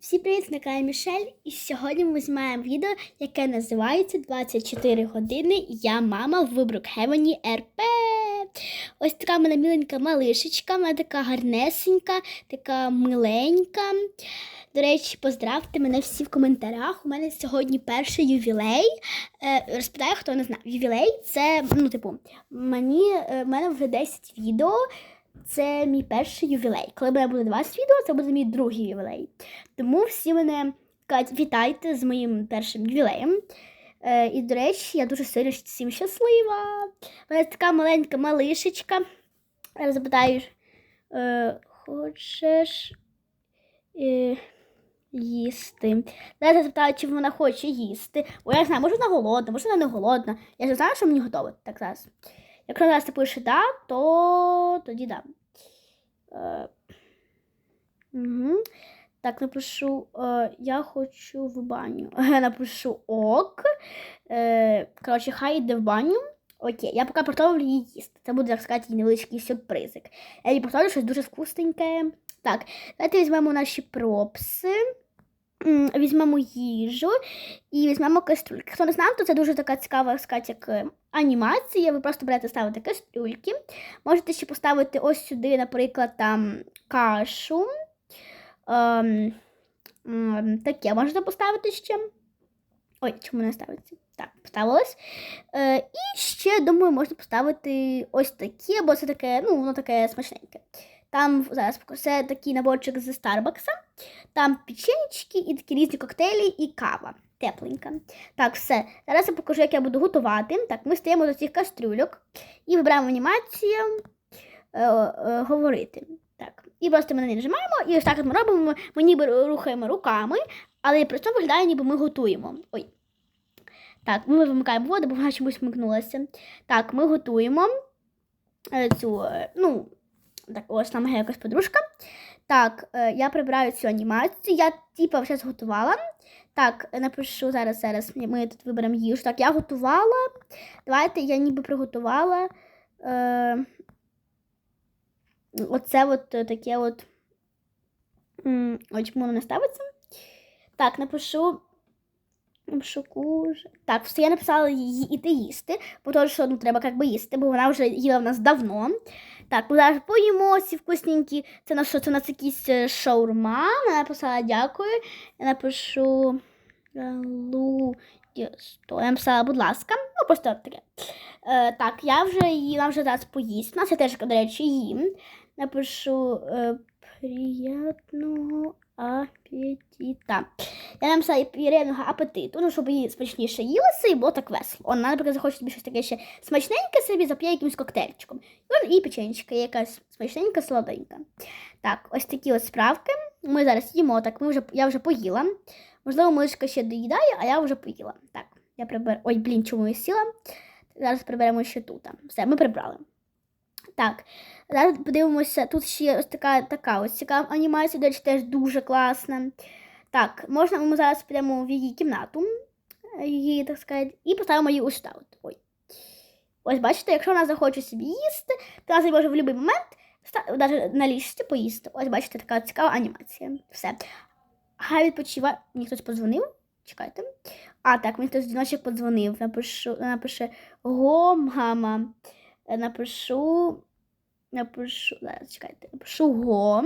Всім привіт, на Мішель. І сьогодні ми знімаємо відео, яке називається 24 години. Я мама в Брукхевені РП. Ось така мене миленька малишечка, вона така гарнесенька, така миленька. До речі, поздравте мене всі в коментарях. У мене сьогодні перший ювілей. Е, розпитаю, хто не знає. Ювілей це, ну, типу, мені, е, в мене вже 10 відео. Це мій перший ювілей. Коли мене буде 20 відео, це буде мій другий ювілей. Тому всі мене кажуть, вітайте з моїм першим ювілеєм. Е, і, до речі, я дуже сильно всім щаслива. У мене така маленька малишечка. Я запитаю, е, хочеш е, їсти? Зараз запитаю, чи вона хоче їсти. Бо я знаю, може вона голодна, може вона не голодна. Я ж знаю, що мені готове. Так зараз. Якщо ти пише да, то тоді да. Угу. Так, напишу, е, я хочу в баню. напишу ок. Е, коротше, хай йде в баню. Окей, я поки приготовлю її їсти. Це буде, так сказати, невеличкий сюрпризик. Я їй приготовлю щось дуже вкусненьке. Так, давайте візьмемо наші пропси. Візьмемо їжу і візьмемо кастрюльки. Хто не знав, то це дуже така цікава сказати, як е, анімація. Ви просто берете ставите кастрюльки. Можете ще поставити ось сюди, наприклад, там кашу. Ем, ем, таке можна поставити ще. Ой, чому не ставиться? Так, поставилось. Е, і ще, думаю, можна поставити ось такі, бо це таке, ну, воно таке смачненьке. Там зараз це такий наборчик з Старбакса. Там печенечки і такі різні коктейлі і кава. Тепленька. Так, все. Зараз я покажу, як я буду готувати. Так, ми стаємо до цих кастрюльок і вибираємо анімацію е, е, говорити. Так. І просто ми неї нажимаємо, і ось так от ми робимо, ми ніби рухаємо руками, але при цьому виглядає, ніби ми готуємо. Ой. Так, ми вимикаємо воду, бо вона чомусь вмикнулася. Так, ми готуємо е, цю, е, ну, так, ось там моя якась подружка. Так, е, я прибираю цю анімацію. Я типа вже зготувала. Так, напишу зараз, зараз ми тут виберемо їжу. Так, я готувала. Давайте я ніби приготувала. Е, оце от таке от. Ой, чому воно не ставиться? Так, напишу. Напишу куж. Так, все, я написала її іти їсти, бо то, що ну, треба як би їсти, бо вона вже їла в нас давно. Так, ми зараз поїмо ці вкусненькі. Це на що? Це у нас якісь е, шаурма. Вона написала дякую. Я напишу Лу. Я написала, будь ласка. Ну, просто таке. Е, так, я вже її, вже зараз поїсть. У нас я теж, до речі, їм. Напишу е, приятного апетита. Я написала приємного апетиту, ну, щоб її смачніше їлося і було так весело. Вона, наприклад, захоче собі щось таке ще смачненьке собі зап'є якимось коктейльчиком. І, і печенечка якась смачненька, солоденька. Так, ось такі ось справки. Ми зараз їмо, так, ми вже, я вже поїла. Можливо, мишка ще доїдає, а я вже поїла. Так, я приберу. Ой, блін, чому я сіла? Зараз приберемо ще тут. Все, ми прибрали. Так, зараз подивимося, тут ще ось така така ось цікава анімація, до речі, теж дуже класна. Так, можна ми зараз підемо в її кімнату, її, так сказати, і поставимо її ось. От. Ой. Ось бачите, якщо вона захоче собі їсти, то вона може в будь-який момент навіть на ліжці поїсти. Ось бачите, така цікава анімація. Все. Хай відпочиває. Мені хтось подзвонив. Чекайте. А, так, мені хтось дзвіночок подзвонив. Напишу, напише Го, мама. Напишу. Напишу. Зараз чекайте. Напишу го.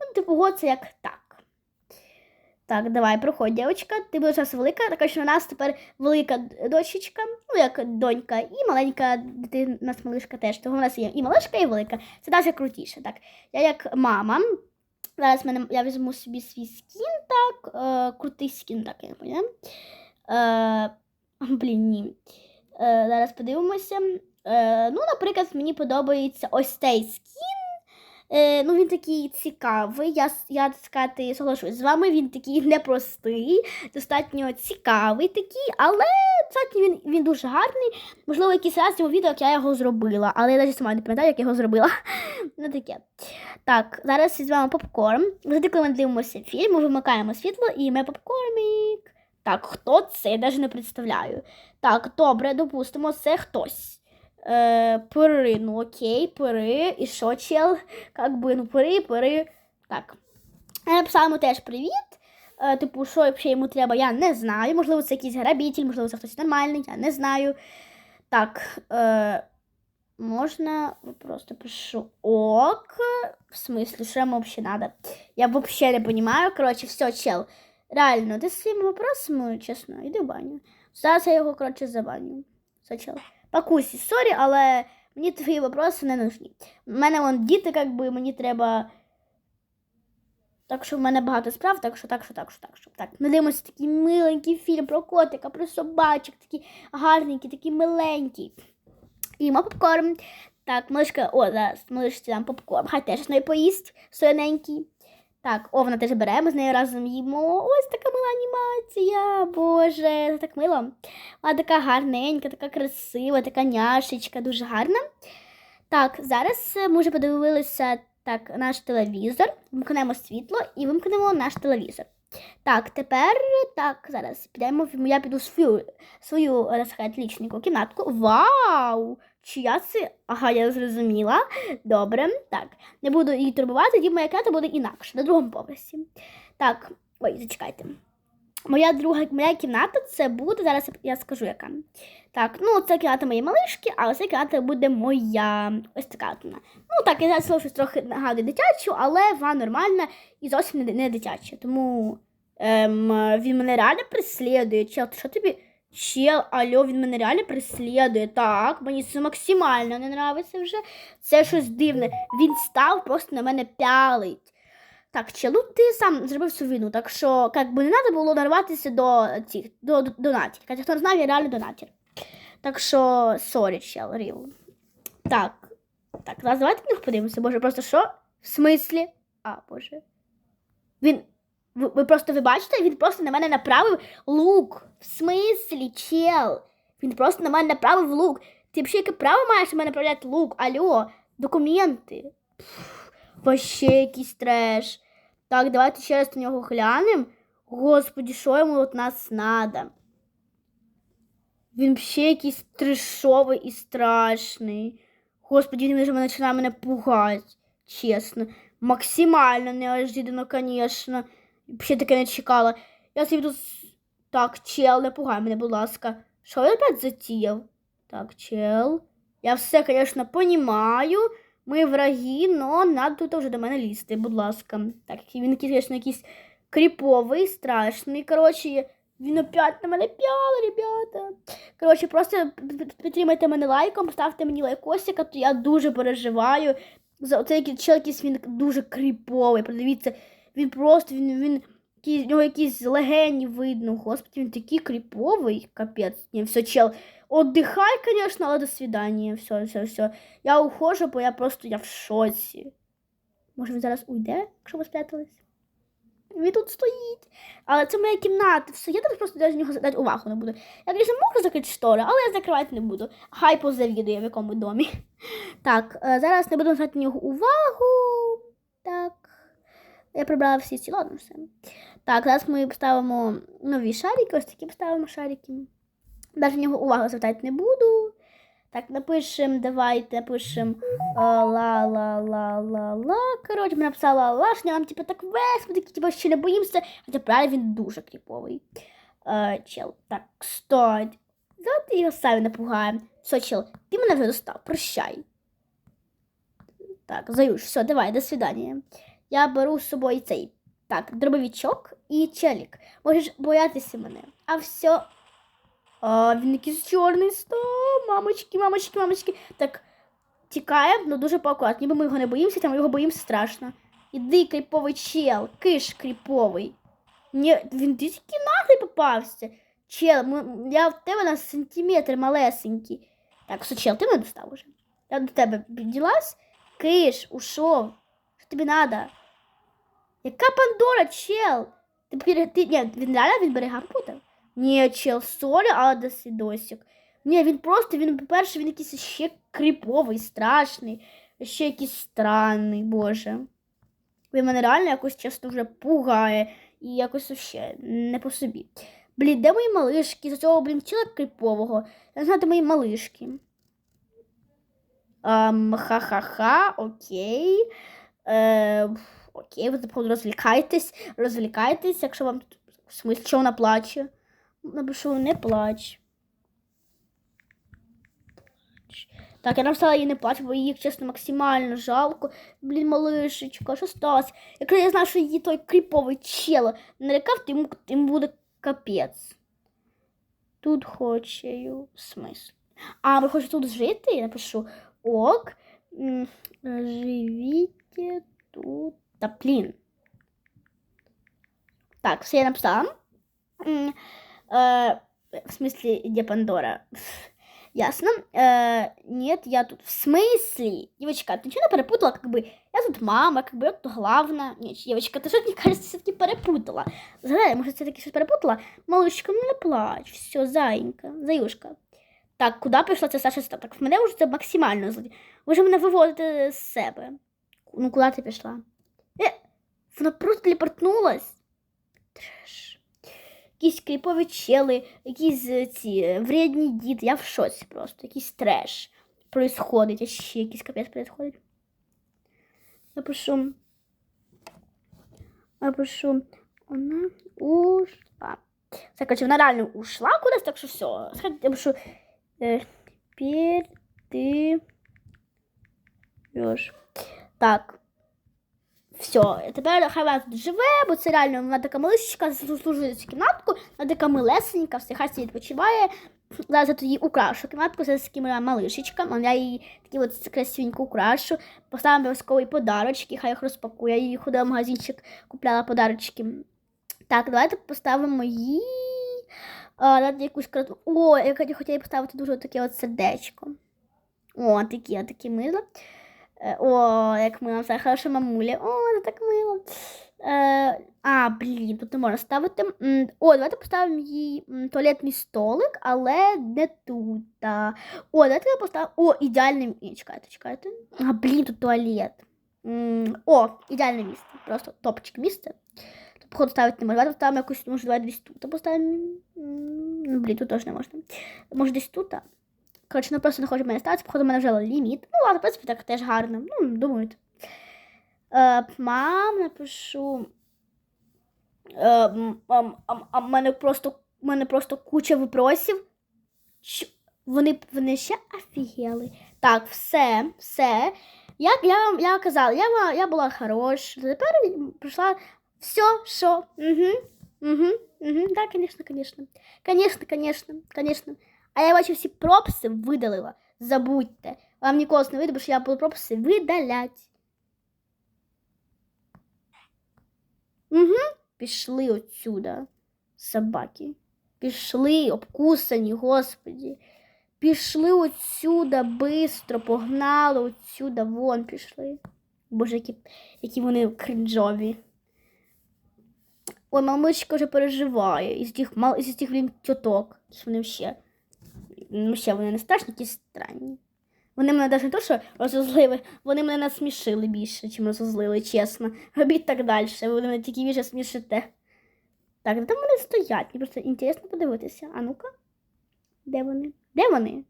Ну, типу, го це як так. Так, давай, проходь, дівчинка. Ти будеш нас велика, така що у нас тепер велика дочечка, ну як донька, і маленька дитина, у нас малишка теж. Тому у нас є і малишка, і велика. Це навіть крутіше. Так, я як мама. Зараз мене, я візьму собі свій скін, так. Е, крутий скін, так, я не. Е, блін, ні. Е, зараз подивимося. Е, ну, наприклад, мені подобається ось цей скін. Е, ну, він такий цікавий. Я, я так сказати, соглашусь з вами. Він такий непростий, достатньо цікавий такий, але достатньо він, він дуже гарний. Можливо, якийсь раз цьому відео як я його зробила, але я навіть сама не пам'ятаю, як я його зробила. ну таке. Так, зараз візьмемо попкорн. Завжди, коли ми дивимося фільм, ми вимикаємо світло і ми попкормік. Так, хто це? Я навіть не представляю. Так, добре, допустимо, це хтось. Е, пири, ну окей, пири. І що, чел? Как би, ну пири, пири. Так. Я написала йому теж привіт. Е, типу, що взагалі йому треба, я не знаю. Можливо, це якийсь грабитель, можливо, це хтось нормальний, я не знаю. Так, е, можна просто пишу ок. В смысле, що йому взагалі надо? Я взагалі не розумію. Коротше, все, чел. Реально, ти з своїми вопросами, чесно, іди в баню. Зараз я його, коротше, забаню. Все. Пакусі, сорі, але мені твої вопроси не нужні. У мене вон діти, як би, мені треба. Так що в мене багато справ, так що, так що, так що, так що. Так, ми дивимося такий миленький фільм про котика, про собачок, такий гарненький, такий миленький. Їмо попкорн. Так, мишка, о, зараз мишці дам попкорн. Хай теж з нею поїсть, сояненький. Так, о, вона теж бере, ми з нею разом їмо. Ось така мила анімація. Боже, це так мило. Вона така гарненька, така красива, така няшечка, дуже гарна. Так, зараз е, ми вже подивилися так, наш телевізор. Вимкнемо світло і вимкнемо наш телевізор. Так, тепер так, зараз підемо. Я піду в свою свою е, так сказати, лічнику кімнатку. Вау! Чия це? Ага, я зрозуміла. Добре, так. Не буду її турбувати, тоді моя кімната буде інакше, на другому поверсі. Так, ой, зачекайте. Моя друга моя кімната це буде, зараз я скажу яка. Так, ну це кімната моєї малишки, а ось кімната буде моя. Ось така вона. Ну так, я зараз щось трохи нагадую дитячу, але вона нормальна і зовсім не, дитяча. Тому ем, він мене реально преслідує. Чел, що тобі? Чел, алло, він мене реально преслідує. Так, мені це максимально не нравиться вже. Це щось дивне. Він став просто на мене пялить. Так, чел, ну ти сам зробив цю війну, так що як би не треба було нарватися до цих до, до донатів. Хоча хто не знав, я реально донатір. Так що, сорі, чел, ріл. Так. Так, зараз давайте на них подивимося. Боже, просто що? В смислі? А, боже. Він. Ви, просто ви бачите, він просто на мене направив лук. В смислі, чел. Він просто на мене направив лук. Ти взагалі яке право маєш на мене направляти лук? Алло, документи. Пф, Вообще якийсь треш. Так, давайте ще раз на нього глянемо. Господи, що йому від нас надо? Він ще якийсь трешовий і страшний. Господи, він вже мене починає мене пугати. Чесно. Максимально неожиданно, звісно. Взагалі таке не чекала. Я собі тут. Так, чел, не пугай мене, будь ласка. Що він опять затіяв? Так, чел. Я все, звісно, понімаю. Ми враги, но надо тут вже до мене лізти, будь ласка. Так, він звісно, якийсь кріповий, страшний. Коротше, він опять на мене п'яли, ребята. Коротше, просто підтримайте мене лайком, ставте мені лайкосик, то я дуже переживаю. За оцей чел якийсь він дуже кріповий. Подивіться, він просто він, він в нього якісь легені видно. Господи, він такий кріповий, капець. Ні, все, чел. Отдихай, конечно, але до свидання. Все, все, все. Я ухожу, бо я просто я в шоці. Може, він зараз уйде, якщо ви спрятались? Він тут стоїть. Але це моя кімната. Все, я зараз просто на нього звертати увагу не буду. Я, звісно, можу закрити штори, але я закривати не буду. Хай позавідує, в якому домі. Так, е, зараз не буду звертати на нього увагу. Я прибрала всі ці, ладно, все. Так, зараз ми поставимо нові шарики, ось такі поставимо шарики. Навіть на нього увагу звертати не буду. Так, напишем, давайте напишем ла-ла-ла-ла-ла. Коротше, ми написали лашня, нам типу так весь, ми такі типу, ще не боїмося. Хоча правильно він дуже кріповий. Е, чел. Так, стой. Давайте його самі напугаємо. Все, чел, ти мене вже достав, прощай. Так, Заюш, все, давай, до свидання. Я беру з собою цей. Так, дробовичок і челік. Можеш боятися мене. А все. А, він якийсь чорний став. Мамочки, мамочки, мамочки. Так, тікає, ну дуже поаккуратно. Ніби ми його не боїмося, там його боїмося страшно. Іди, кріповий чел, киш кріповий. Ні, він тільки наглий попався. Чел, я в тебе на сантиметр малесенький. Так, все, чел, ти мене достав уже. Я до тебе підділась. Киш, ушов. Тобі надо? Яка Пандора, чел? Ти, ти, ні, він реально від берега путав? Ні, чел, сорі, але до свідосик. Ні, він просто, він, по-перше, він якийсь ще кріповий, страшний, ще якийсь странний, боже. Він мене реально якось чесно вже пугає і якось ще не по собі. Блін, де мої малишки? З цього, блін, чела кріпового. Я знаю, мої малишки. Ам, ха-ха-ха, окей. Е, окей, ви походу розвлікайтесь, розвлікайтесь, якщо вам в смислі, що вона плаче. Напишу, не плач. Так, я написала їй не плач, бо їй, чесно, максимально жалко. Блін, малишечка, що сталося? Якщо я знаю, що її той кріповий чел налякав, то йому, йому буде капець. Тут в смислі. А, ви хочете тут жити? Я напишу ок. м, Живіть тут. Та блін. Так, все я написала. М, Э, в смысле, где Пандора? Ясно. Э, нет, я тут. В смысле? Девочка, ты что перепутала? Как бы я тут мама, как бы я тут главная. Нет, девочка, ты что, мне кажется, все-таки перепутала. Згадай, может, все-таки что перепутала? Малышка, ну не плачь. Все, зайенька, заюшка. Так, куди пішла ця Саша Степ? Так, в мене вже це максимально зло. Ви ж мене виводите з себе. Ну, куди ти пішла? Е, вона просто телепортнулась. Треш. Якісь кріпові чели, якісь е, ці вредні діти. Я в шоці просто. Якийсь треш происходить. А ще якийсь капець происходить. Я пишу. Я пишу. Вона ушла. Це, короче, вона реально ушла кудись, так що все. Я пишу. Е, Теперь ты живеш. Так. Все, тепер хай вона тут живе, бо це реально вона така малишечка, заслужує цю кімнатку, вона така милесенька, все хай відпочиває. Зараз я тоді украшу кімнатку, це такі моя малишечка, я її такі от красивенько украшу, поставимо обов'язкові подарочки, хай їх розпакує. Я її ходила в магазинчик, купляла подарочки. Так, давайте поставимо їй якусь крату. О, я хотіла поставити дуже таке от сердечко. О, такі, такі мило. Е, О, як мило, це хороша мамуля. О, це так мило. Е, а, блін, тут не можна ставити. О, давайте поставимо їй туалетний столик, але не тут. О, давайте я поставимо. О, ідеальне місце. Чекайте, чекайте. А, блін, тут туалет. О, ідеальне місце. Просто топчик місце. Тут, походу, ставити не можна. Давайте поставимо якусь, може, давайте десь тут поставимо. Блін, тут теж не можна. Може, десь тут. А? Коротше, ну просто не хоче мене ставитися, походу, в мене вже ліміт. Ну, ладно, в принципі, так теж гарно. Ну, думають. Е, мам, напишу. Е, а в мене просто, мене просто куча випросів. Що? Вони, вони ще офігели. Так, все, все. Я, вам- я казала, я, я була хороша. Тепер прийшла все, що. Угу, угу, угу. Так, звісно, звісно. Звісно, звісно, звісно. А я бачу всі прописи видалила. Забудьте. Вам ніколи не вийде, бо що я буду прописи видалять. Угу. Пішли отсюда, собаки. Пішли, обкусані, господі. Пішли отсюда, бистро, погнали отсюда, вон пішли. Боже, які, які вони кринжові. Ой, мамочка вже переживає із тих, із тих блін, тьоток. Якісь Вони ще. Ну, ще вони не страшні, якісь странні. Вони мене навіть не то, що розозлили, вони мене насмішили більше, чим розозлили, чесно. Робіть так далі, ви мене тільки більше смішите. Так, де там вони стоять? Мені просто інтересно подивитися. А ну-ка. Де вони? Де вони?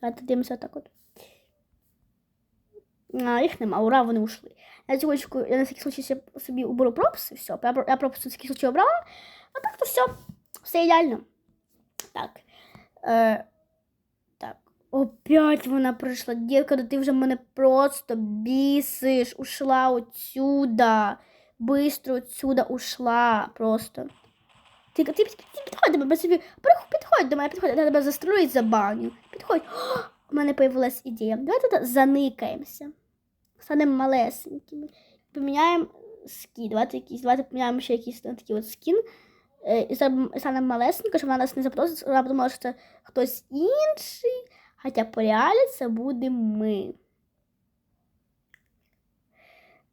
Давайте дивимося так от. А, їх нема, ура, вони ушли. Я цього я на всякий случай собі уберу прописи, все. Я, про- я прописи на всякий случай обрала, а так то все. Все ідеально. Так. Е, так. Опять вона прийшла. Дівка, ти вже мене просто бісиш. Ушла отсюда. Быстро отсюда ушла просто. Ти, ти, ти, ти підходь до мене, собі, підходь до мене, підходь, я тебе застрелю і забаню. Підходь. О, у мене появилась ідея. Давайте заникаємося. Станемо малесенькими. Поміняємо скін. Давайте якісь, давайте поміняємо ще якийсь такий от скін. Е, І станемо малесенько, щоб вона нас не запросила, вона подумала, що це хтось інший. Хоча по реалі це будемо ми.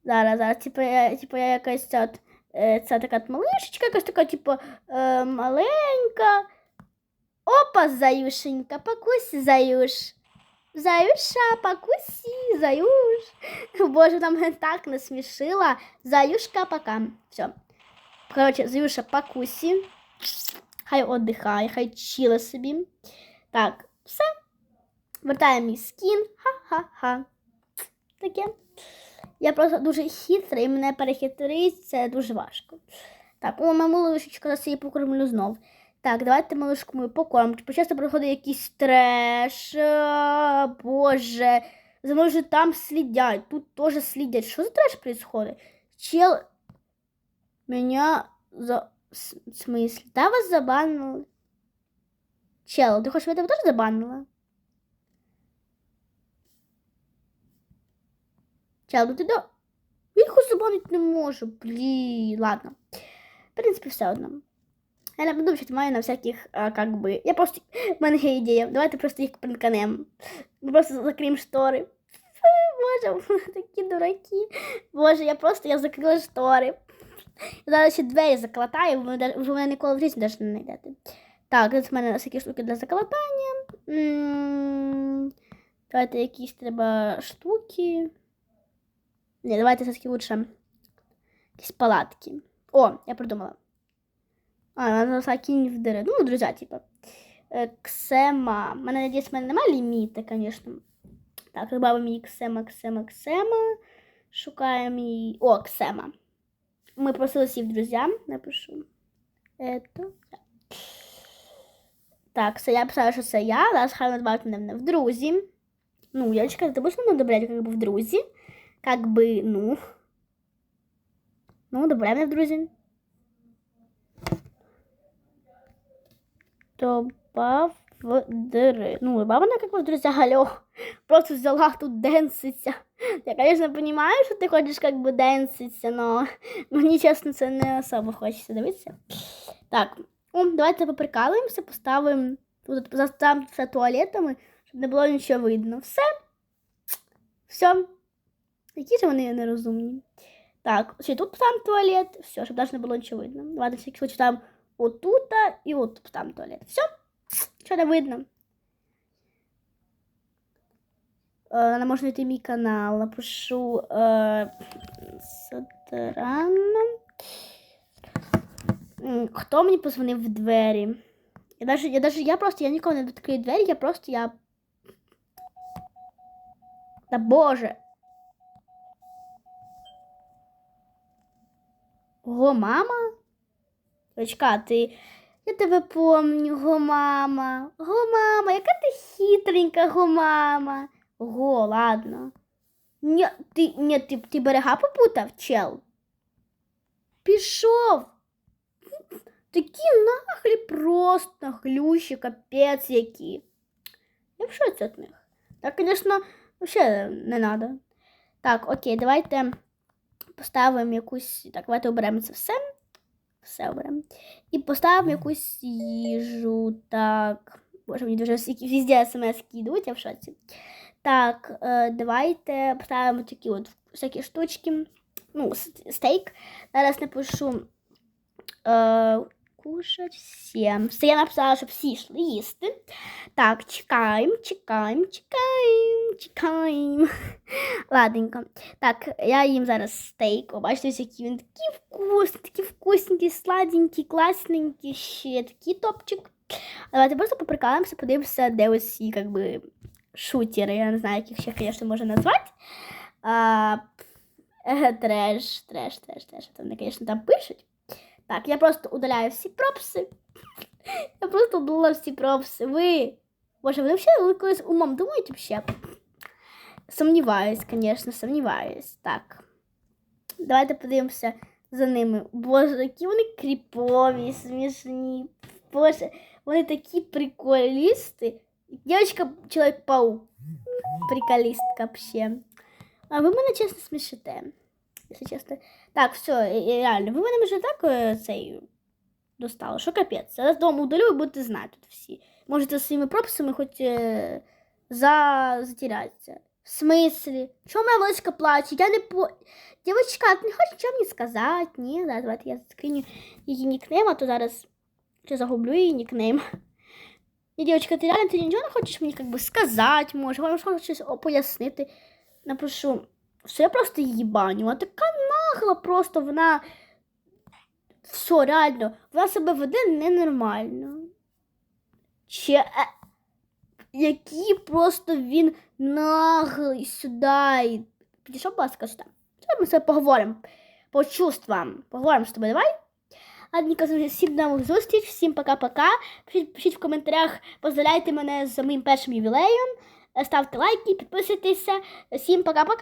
Зараз, зараз, типу, я, типу, я якась ця, е, ця така малишечка, якась така, типу, е, маленька. Опа, заюшенька, покуси, заюш. Заюша, покуси, заюш. Боже, мене так насмішила. Заюшка, пока. Все. Коротше, Заюша, покусі. Хай отдихає, хай чила собі. Так, все. Вертаємо мій скін. Ха-ха-ха. Таке. Я просто дуже хитрий, і мене перехитрить, це дуже важко. Так, о, моя малишечка, зараз її покормлю знов. Так, давайте малишку мою покормлю. Почасто проходить якийсь треш. А, Боже. За мною вже там слідять, тут теж слідять. Що за треш происходит? Чел меня за... с- В смысле? Да, вас забанили? Чел, ти хочеш, щоб я тебе теж забанила? Чел, ну ти до... Він хоч забанить не може. Блін, ладно. В принципі, все одно. Я не буду вчити маю на всяких, а, как би. Я просто. В мене є ідея. Давайте просто їх принканем. Ми просто закриємо штори. Фу, Боже, ви такі дураки. Боже, я просто я закрила штори. Зараз ще двері заколотаю, ви да- ви мене ніколи в житті навіть не знайдете. Так, тут в мене всякі штуки для заколотання. М, Давайте якісь треба штуки. Ні, давайте все-таки лучше якісь палатки. О, я придумала. А, надо закинь в дыры. Ну, друзья, типа. Э, Ксема. Мене, надеюсь, в мене немає ліміта, конечно. Так, добавимо її Ксема, Ксема, Ксема. Шукаємо її. О, Ксема. Ми просились її в друзья. Напишу. Это. Так, це я писала, що це я. Зараз хай називають мене в друзі. Ну, Яночка, ти будеш мене одобряти, как бы в друзі? Как би, ну. Ну, одобряй мене в друзі. Добав в дыры. Ну, баба она как бы, друзья, алло, просто взяла тут денситься. Я, конечно, понимаю, что ты хочешь как бы денситься, но мені, чесно, це не особо хочеться дивитися. Так, о, давайте поприкалуємося, поставимо тут заставимо все туалетами, щоб не було нічого видно. Все. Все. Які ж вони нерозумні. Так, ще тут там туалет, все, щоб навіть не було нічого видно. Давайте всякий случай там отута і от там туалет. Все, що не видно. Е, можна знайти мій канал. Напишу е, Садарана. М, Хто мені позвонив в двері? Я даже, я даже, я просто, я ніколи не відкрию двері, я просто, я... Та боже. Ого, мама? Дочка, ти. Я тебе помню, го мама. Го мама, яка ти хитренька, го мама. Ого, ладно. Ні, ти, ні, ти, ти берега попутав, чел? Пішов. Такі нахлі просто нахлющі, капець які. Я в шоці від них. Так, звісно, взагалі не треба. Так, окей, давайте поставимо якусь. Так, давайте оберемо це все. Все оберемо. І поставимо якусь їжу. Так. Боже, мені дуже везде смс йдуть, я в шоці. Так, е, давайте поставимо такі от всякі штучки. Ну, стейк. Зараз напишу. Кушать всім. Все, я написала, щоб всі йшли їсти. Так, чекаємо, чекаємо, чекаємо, чекаємо. Ладненько. Так, я їм зараз стейк. О, бачите, який він такий вкусний, такий вкусненький, сладенький, класненький, ще такий топчик. Давайте просто поприкалуємося, подивимося, де ось ці, шутери. Я не знаю, як їх ще, звісно, можна назвати. А, треш, треш, треш, треш. Вони, звісно, там пишуть. Так, я просто удаляю всі пропси. Я просто удалила всі пропси. Ви. Боже, ви взагалі колись умом думаєте ще? Сумніваюсь, звісно, сумніваюсь. Так. Давайте подивимося за ними. Боже, які вони кріпові, смішні. Боже, вони такі приколісти. Дівчинка чоловік-паук. Приколістка вообще. А ви мене чесно смішите. Якщо чесно. Так, все, е, реально, ви мене вже так е, цей достали, що капець. Зараз дому удалю і будете знати тут всі. Можете своїми прописами хоч е, за... затеряться. В смислі? Чому моя малышка плаче? Я не по... Дівчатка, ти не хочеш нічого мені сказати? Ні, зараз давайте я скриню її нікнейм, а то зараз чи загублю її нікнейм. Ні, дівчатка, ти реально ти нічого не хочеш мені как би, сказати, може, хочеш щось. Напишу, я просто її баню, а така нагла просто вона. Все, реально, вона себе веде ненормально. Ще. Е... Який просто він наглий сюди. Підійшов, будь ласка, сюди. ми з тобою поговоримо. По чувствам. Поговоримо з тобою, давай. Ладненько, всім нових зустріч, всім пока-пока. Пишіть, пишіть в коментарях, поздравляйте мене з моїм першим ювілеєм. Ставте лайки, підписуйтеся. Всім пока-пока.